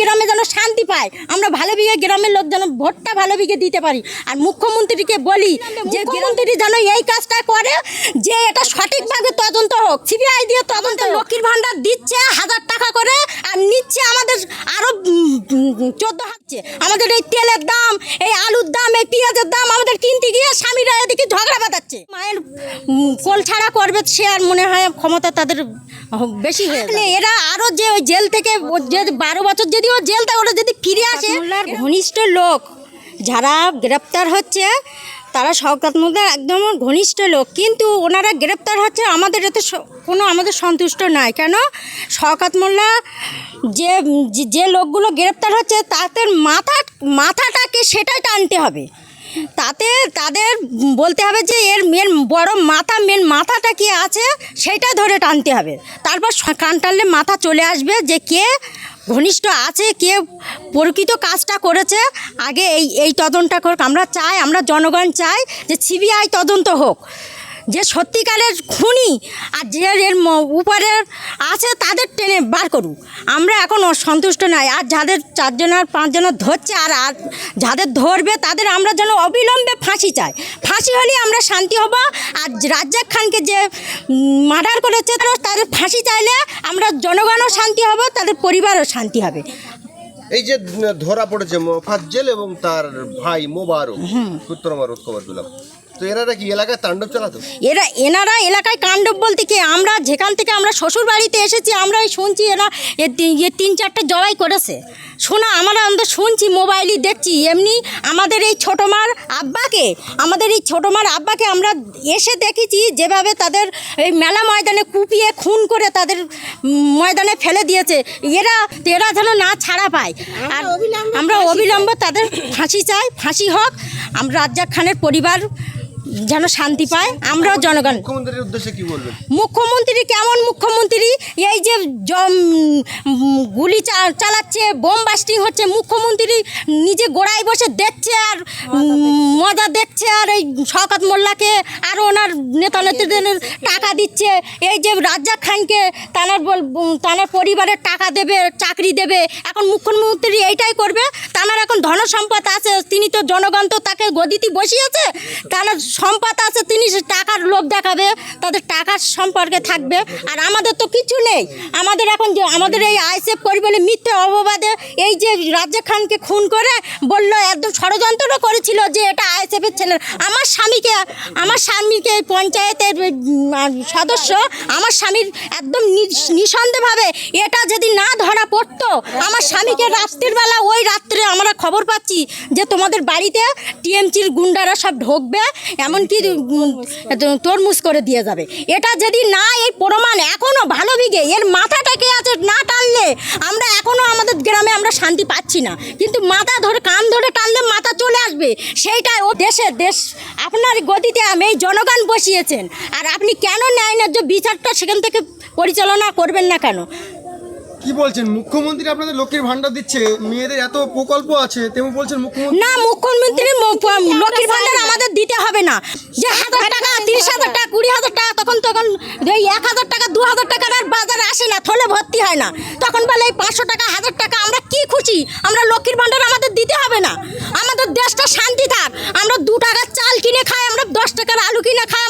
গ্রামে যেন শান্তি পায়। আমরা ভালো বিঘে গ্রামের লোক যেন ভোটটা ভালো বিঘে দিতে পারি। আর মুখ্যমন্ত্রীকে বলি যে মুখ্যমন্ত্রী যেন এই কাজটা করে যে এটা সঠিকভাবে তদন্ত হোক। সিবিআই দিয়ে তদন্ত লক্ষ্মীর ভান্ডার দিচ্ছে হাজার টাকা করে আর নিচ্ছে আমাদের আরও চোদ্দ হচ্ছে আমাদের এই তেলের দাম এই আলুর দাম এই পেঁয়াজের দাম আমাদের কিনতে গিয়ে স্বামীরা ঝগড়া বাঁধাচ্ছে। মায়ের কোল ছাড়া করবে সে আর মনে হয় ক্ষমতা তাদের বেশি হয়ে এরা আরও যে ওই জেল থেকে ও যে বারো বছর যদি ও জেল থাকে ওরা যদি ফিরে আসে ঘনিষ্ঠ লোক যারা গ্রেপ্তার হচ্ছে তারা শওকাত মোল্লার একদম ঘনিষ্ঠ লোক। কিন্তু ওনারা গ্রেপ্তার হচ্ছে আমাদের এতে কোনো আমাদের সন্তুষ্ট নাই কেন? শওকাত মোল্লা যে যে- যে লোকগুলো গ্রেপ্তার হচ্ছে তাদের মাথা মাথাটাকে সেটাই টানতে হবে। তাতে তাদের বলতে হবে যে এর মেন বড় মাথা মেন মাথাটা কি আছে সেটা ধরে টানতে হবে। তারপর কান টানলে মাথা চলে আসবে যে কে ঘনিষ্ঠ আছে, কে প্রকৃত কাজটা করেছে। আগে এই এই তদন্তটা করুক। আমরা চাই, আমরা জনগণ চাই যে সিবিআই তদন্ত হোক। যে সত্যিকারের খুনি আর যে এর উপরের আছে তাদের টেনে বার করুক। আমরা এখন সন্তুষ্ট নাই। আর যাদের চারজন আর পাঁচজনের ধরছে আর আর যাদের ধরবে তাদের আমরা যেন অবিলম্বে ফাঁসি চাই। ফাঁসি হলে আমরা শান্তি হব আর রাজ্জাক খানকে যে মার্ডার করেছে তারা- তাদের ফাঁসি চাইলে আমরা জনগণও শান্তি হব তাদের পরিবারও শান্তি হবে। এই যে ধরা পড়েছে মোফাজ্জেল এবং তার ভাই মোবারক। রোধ খবর পেলাম তো এনারা কি এলাকায় তাণ্ডব চালাতো? এরা এনারা এলাকায় কাণ্ডব বলতে কি আমরা যেখান থেকে আমরা শ্বশুর বাড়িতে এসেছি আমরাই শুনছি এরা এ তিন চারটে জবাই করেছে। শোনা আমরা আমরা শুনছি মোবাইলই দেখছি। এমনি আমাদের এই ছোটো মার আব্বাকে আমাদের এই ছোটো মার আব্বাকে আমরা এসে দেখেছি যেভাবে তাদের এই মেলা ময়দানে কুপিয়ে খুন করে তাদের ময়দানে ফেলে দিয়েছে। এরা এরা যেন না ছাড়া পায়। আর আমরা অবিলম্ব তাদের ফাঁসি চাই। ফাঁসি হোক আমরা রাজ্জাক খানের পরিবার যেন শান্তি পায় আমরাও জনগণ। মুখ্যমন্ত্রীর উদ্দেশ্যে কি বলবেন? মুখ্যমন্ত্রী কেমন মুখ্যমন্ত্রী? এই যে গুলি চা- চালাচ্ছে বোম বাস্টিং হচ্ছে মুখ্যমন্ত্রী নিজে গোড়ায় বসে দেখছে আর মজা দেখছে আর এই শওকত মোল্লাকে আর ওনার নেতা নেত্রীদের টাকা দিচ্ছে। এই যে রাজ্জাক খানকে তানার বল তানার পরিবারের টাকা দেবে চাকরি দেবে। এখন মুখ্যমন্ত্রী এইটাই করবে। তানার এখন ধন সম্পদ আছে তিনি তো জনগণ তো তাকে গদিতে বসিয়েছে। তানার সম্পদ আছে, তিনি টাকার লোভ দেখাবে, তাদের টাকার সম্পর্কে থাকবে। আর আমাদের তো কিছু নেই। আমাদের এখন যে, আমাদের এই আইসেফ করি বলে মিথ্যে অপবাদে এই যে রাজ্জাক খানকে খুন করে বলল, একদম ষড়যন্ত্র করেছিল যে এটা আইসেফের ছেলে। আমার স্বামীকে আমার স্বামীকে এই পঞ্চায়েতের সদস্য, আমার স্বামীর একদম নিঃসন্দেহভাবে এটা যদি না ধরা পড়তো, আমার স্বামীকে রাত্রির বেলা, ওই রাত্রে আমরা খবর পাচ্ছি যে তোমাদের বাড়িতে টিএমসির গুন্ডারা সব ঢুকবে এমনকি তরমুজ করে দিয়ে যাবে। এটা যদি না এই প্রমাণ এখনও ভালো বিঘে এর মাথাটা কে আছে না টানলে আমরা এখনও আমাদের গ্রামে আমরা শান্তি পাচ্ছি না। কিন্তু মাথা ধরে, কান ধরে টানলে মাথা চলে আসবে। সেইটাই ও দেশের দেশ। আপনার গতিতে আমি এই জনগণ বসিয়েছেন। আর আপনি কেন ন্যায় ন্যায্য বিচারটা সেখান থেকে পরিচালনা করবেন না কেন? কি বলছেন? মুখ্যমন্ত্রী আপনাদের লক্ষ্মীর ভান্ডার দিচ্ছে মেয়েদের এত প্রকল্প আছে তেমন বলছেন মুখ্যমন্ত্রী। না মুখ্যমন্ত্রীর ম- প- লক্ষ্মীর ভান্ডার আমাদের দিতে হবে না। যে হাজার টাকা তিরিশ হাজার টাকা কুড়ি হাজার টাকা তখন তখন এই এক হাজার টাকা দু হাজার টাকার আর বাজারে আসে না থলে ভর্তি হয় না। তখন বলে এই পাঁচশো টাকা হাজার টাকা আমরা কি খুশি? আমরা লক্ষ্মীর ভান্ডার আমাদের দিতে হবে না। আমাদের দেশটা শান্তি থাক। আমরা দু টাকার চাল কিনে খাই আমরা দশ টাকার আলু কিনে খাই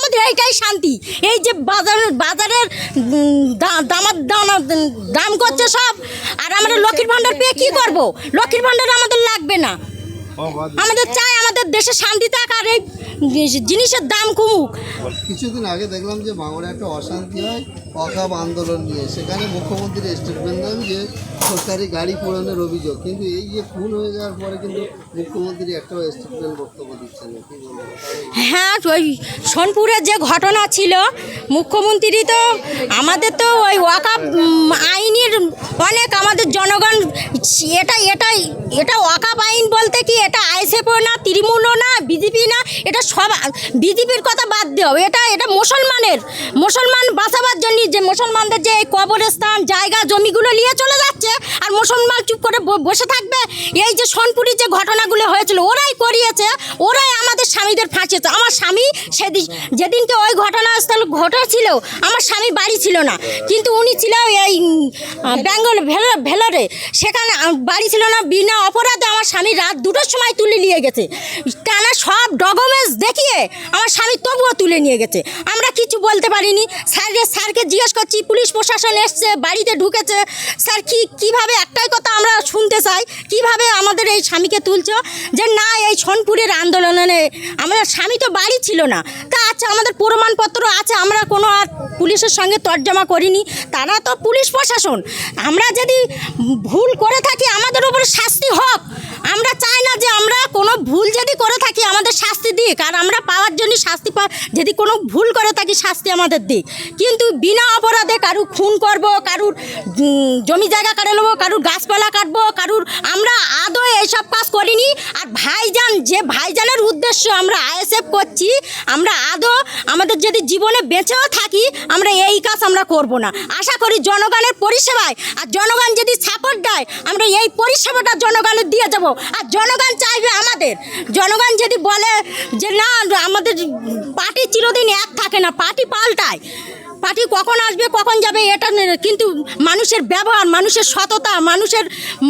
শান্তি। এই যে বাজার বাজারের দামার দানা দাম করছে সব। আর আমরা লক্ষ্মীর ভাণ্ডার পেয়ে কী করব? লক্ষ্মীর ভাণ্ডার আমাদের লাগবে না। আমাদের চাই আমাদের দেশে শান্তি থাক আর এই জিনিসের দাম কমুক। কিছুদিন আগে দেখলাম যে বাংলায় একটা অশান্তি হয় অকাপ আন্দোলন নিয়ে। সেখানে মুখ্যমন্ত্রী স্টেটমেন্ট দেন যে সরকারি গাড়ি পোড়ানোর অভিযোগ। কিন্তু এই যে খুন হয়ে যাওয়ার পরে কিন্তু মুখ্যমন্ত্রী একটা স্টেটমেন্ট বক্তব্য দিচ্ছেন হ্যাঁ ওই সোনপুরের যে ঘটনা ছিল মুখ্যমন্ত্রী তো আমাদের তো ওই ওয়াকাপ আইনের অনেক আমাদের জনগণ এটা এটাই এটা ওয়াকাপ আইন বলতে কি এটা আইএসএফও না তৃণমূলও না বিজেপি না এটা সব বিজেপির কথা বাদ দেও। এটা এটা মুসলমানের, মুসলমান বাঁচাবার জন্য যে মুসলমানদের যে এই কবরস্থান, জায়গা, জমিগুলো নিয়ে চলে যাচ্ছে আর মুসলমান চুপ করে বসে থাকবে, এই যে সোনপুরির যে ঘটনাগুলো হয়েছিল, ওরাই করিয়েছে, ওরাই আমাদের স্বামীদের ফাঁসিয়েছে। আমার স্বামী সেদিন, যেদিনকে ওই ঘটনাস্থল ঘটেছিল, আমার স্বামী বাড়ি ছিল না। কিন্তু উনি ছিল এই বেঙ্গল ভেলো- ভেলোরে। সেখানে বাড়ি ছিল না, বিনা অপরাধে আমার স্বামী রাত দুটোর সময় তুলে নিয়ে গেছে। টানা সব ডকুমেন্টস দেখিয়ে আমার স্বামী তবুও তুলে নিয়ে গেছে। আমরা কিছু বলতে পারিনি। স্যারকে স্যারকে জিজ্ঞেস করছি, পুলিশ প্রশাসন এসছে, বাড়িতে ঢুকেছে। স্যার, কি, কীভাবে একটাই কথা আমরা শুনতে চাই? কীভাবে আমাদের এই স্বামীকে তুলছ? যে না, এই সোনপুরের আন্দোলনে আমার স্বামী তো বাড়ি ছিল না। তা আচ্ছা আমাদের প্রমাণপত্র আছে, আমরা কোনো আর পুলিশের সঙ্গে তর্জমা করিনি। তারা তো পুলিশ প্রশাসন। আমরা যদি ভুল করে থাকি, আমাদের উপরে শাস্তি হোক আমরা চাই না যে আমরা কোনো ভুল যদি করে থাকি আমাদের শাস্তি দিক, আর আমরা পাওয়ার জন্য শাস্তি পা যদি কোনো ভুল করে থাকি শাস্তি আমাদের দিক। কিন্তু বিনা অপরাধে কারুর খুন করব, কারুর জমি জায়গা কাটে নেব, কারুর গাছপালা কাটবো, কারুর আমরা আদৌ এইসব কাজ করিনি। আর ভাইজান, যে ভাইজানের উদ্দেশ্য আমরা আইএসএফ করছি, আমরা আদৌ আমাদের যদি জীবনে বেঁচেও থাকি, আমরা এই কাজ আমরা করব না। আশা করি জনগণের পরিষেবায়, আর জনগণ যদি সাপোর্ট দেয়, আমরা এই পরিষেবাটা জনগণের দিয়ে যাব। আর জনগণ চাইবে আমাদের জনগণ যদি বলে যে না, আমাদের পার্টি চিরদিন এক থাকে না, পার্টি পাল্টায়। পার্টি কখন আসবে, কখন যাবে, এটা কিন্তু মানুষের ব্যবহার, মানুষের সততা, মানুষের,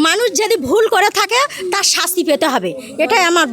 মানুষ যদি ভুল করে থাকে, তার শাস্তি পেতে হবে। এটাই আমার।